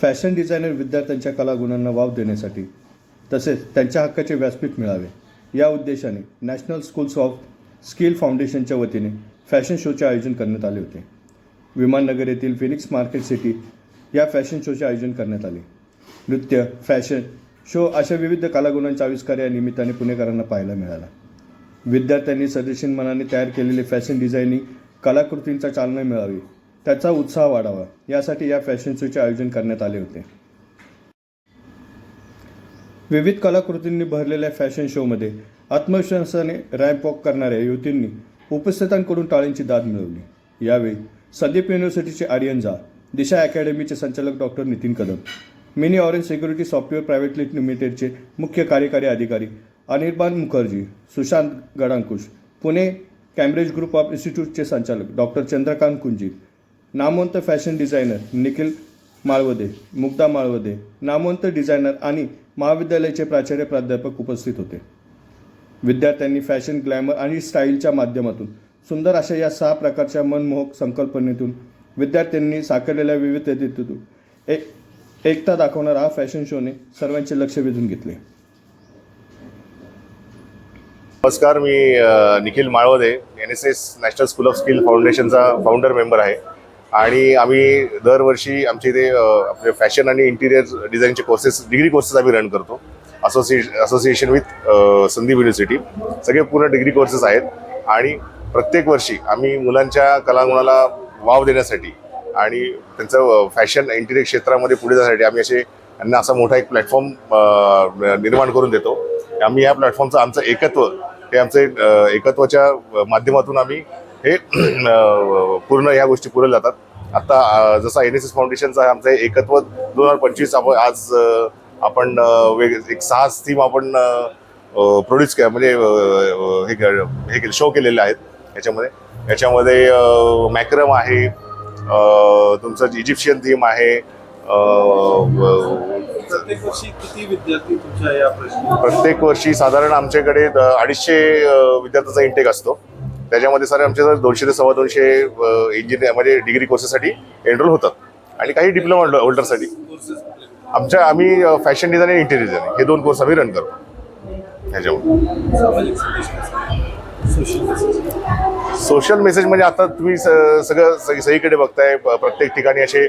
Fashion designer विद्यार्थ्यांच्या कलागुणांना wow देण्यासाठी तसेच त्यांच्या हक्काचे व्यासपीठ मिळावे. या उद्देशाने नॅशनल स्कूल्स ऑफ स्किल फाउंडेशनच्या वतीने फॅशन शोचे आयोजन करण्यात आले होते. विमाननगर येथील फिनिक्स मार्केट सिटी या फॅशन शोचे आयोजन करण्यात आले. नृत्य फॅशन शो अशा विविध कलागुणांचा आविष्कार या निमित्ताने पुणेकरांना पाहायला मिळाला. विद्यार्थ्यांनी सदस्यीन मनाने तयार केलेले फॅशन डिझायनिंग कलाकृतींचा चालना मिळावी. त्याचा उत्साह वाढावा यासाठी या फॅशन शोचे आयोजन करण्यात आले होते. विविध कलाकृतींनी भरलेल्या फॅशन शोमध्ये आत्मविश्वासाने रॅम्प वॉक करणाऱ्या युवतींनी उपस्थितांकडून टाळींची दाद मिळवली. यावेळी संदीप युनिव्हर्सिटीचे आर्यन झा दिशा अकॅडमीचे संचालक doctor Nitin Kadam mini orange security software private लिमिटेडचे मुख्य कार्यकारी अधिकारी Anirban Mukherjee Sushant Gadankush Pune Cambridge group of इन्स्टिट्यूटचे संचालक डॉक्टर चंद्रकांत कुंजी नामवंत फॅशन डिझायनर निखिल माळवदे मुक्ता माळवदे नामवंत डिझायनर आणि महाविद्यालयाचे प्राचार्य प्राध्यापक उपस्थित होते. विद्यार्थ्यांनी फॅशन ग्लॅमर आणि स्टाईलच्या माध्यमातून सुंदर अशा या सहा प्रकारच्या मनमोहक संकल्पनेतून विद्यार्थ्यांनी साकारलेल्या विविधतेतून एक एकता दाखवणारा हा फॅशन शोने सर्वांचे लक्ष वेधून घेतले. नमस्कार मी Nikhil Malwade N S S national school of skill फाउंडेशनचा founder member आहे. आणि आम्ही दरवर्षी आमच्या इथे आपले फॅशन आणि इंटिरियर डिझाईनचे कोर्सेस डिग्री कोर्सेस आम्ही रन करतो. असोसिए असोसिएशन विथ संदीप युनिव्हर्सिटी सगळे पूर्ण डिग्री कोर्सेस आहेत. आणि प्रत्येक वर्षी आम्ही मुलांच्या कलागुणाला वाव देण्यासाठी आणि त्यांचं फॅशन इंटिरियर क्षेत्रामध्ये पुढे जाण्यासाठी आम्ही असे यांना असा मोठा एक प्लॅटफॉर्म निर्माण करून देतो. आम्ही या प्लॅटफॉर्मचं आमचं एकत्व हे आमचे एकत्वाच्या माध्यमातून आम्ही हे पूर्ण या गोष्टी पुढे जातात. आता जसा एन एस एस फाउंडेशनचा आमचं एकत्व दोन हजार पंचवीस आपण आज आपण वेग एक सहा थीम आपण प्रोड्यूस के म्हणजे हे हे केले शो केलेले आहेत याच्यामध्ये. याच्यामध्ये मॅक्रम आहे तुमचं इजिप्शियन थीम आहे प्रत्येक वर्षी किती विद्यार्थी तुमच्या या प्रत्येक वर्षी साधारण आमच्याकडे अडीचशे विद्यार्थ्यांचा इंटेक असतो. त्याच्यामध्ये सर आमचे दोनशे ते सव्वा दोनशे इंजिनियर म्हणजे डिग्री कोर्सेससाठी एनरोल होतात. आणि काही डिप्लोमा होल्डरसाठी आमच्या आम्ही फॅशन डिझाईन आणि इंटेरियर डिझाईन हे दोन कोर्स आम्ही रन करतो. ह्याच्यावर. सोशल मेसेज म्हणजे आता तुम्ही स- सगळं सगळीकडे बघताय. प्रत्येक ठिकाणी असे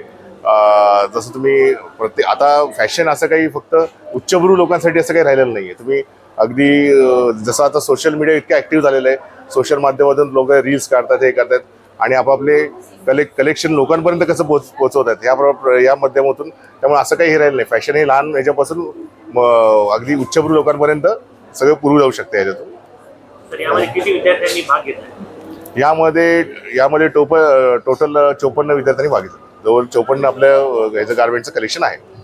जसं तुम्ही प्रत्येक आता फॅशन असं काही फक्त उच्चभ्रू लोकांसाठी असं काही राहिलेलं नाही आहे तुम्ही अगदी जसं आता सोशल मीडिया इतकं ऍक्टिव्ह झालेलं आहे. सोशल माध्यमातून लोक रील्स काढतात हे करतात आणि आपापले कले कलेक्शन लोकांपर्यंत कसं पोच पोचवतात या प्र- या माध्यमातून त्यामुळे असं काही हे राहिलं नाही. फॅशन हे लहान ह्याच्यापासून म- अगदी उच्चभ्रू लोकांपर्यंत सगळं पुरवू जाऊ शकते ह्याच्यातून. तर यामध्ये यामध्ये टोप टोटल चोपन्न विद्यार्थ्यांनी भाग घेतला. जवळ चोपन्न आपल्या ह्याचं गार्मेंटचं कलेक्शन आहे.